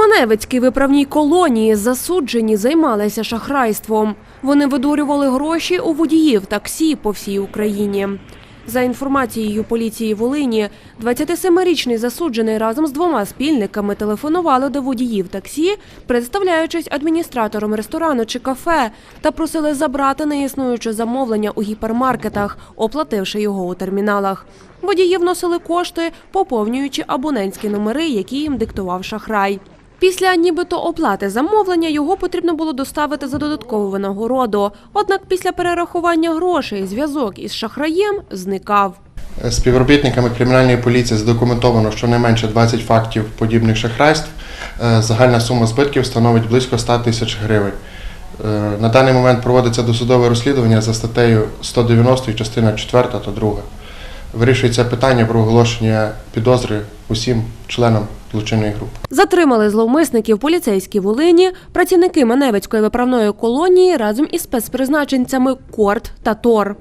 Маневицькій виправній колонії засуджені займалися шахрайством. Вони видурювали гроші у водіїв таксі по всій Україні. За інформацією поліції Волині, 27-річний засуджений разом з двома спільниками телефонували до водіїв таксі, представляючись адміністратором ресторану чи кафе, та просили забрати неіснуюче замовлення у гіпермаркетах, оплативши його у терміналах. Водії вносили кошти, поповнюючи абонентські номери, які їм диктував шахрай. Після нібито оплати замовлення його потрібно було доставити за додаткову винагороду. Однак після перерахування грошей зв'язок із шахраєм зникав. Співробітниками кримінальної поліції задокументовано щонайменше 20 фактів подібних шахрайств. Е, Загальна сума збитків становить близько 100 тисяч гривень. Е, На даний момент проводиться досудове розслідування за статтею 190 частина 4 та 2. Вирішується питання про оголошення підозри усім членам злочинної групи. Затримали зловмисників поліцейські Волині, працівники Маневицької виправної колонії разом із спецпризначенцями Корт та Тор.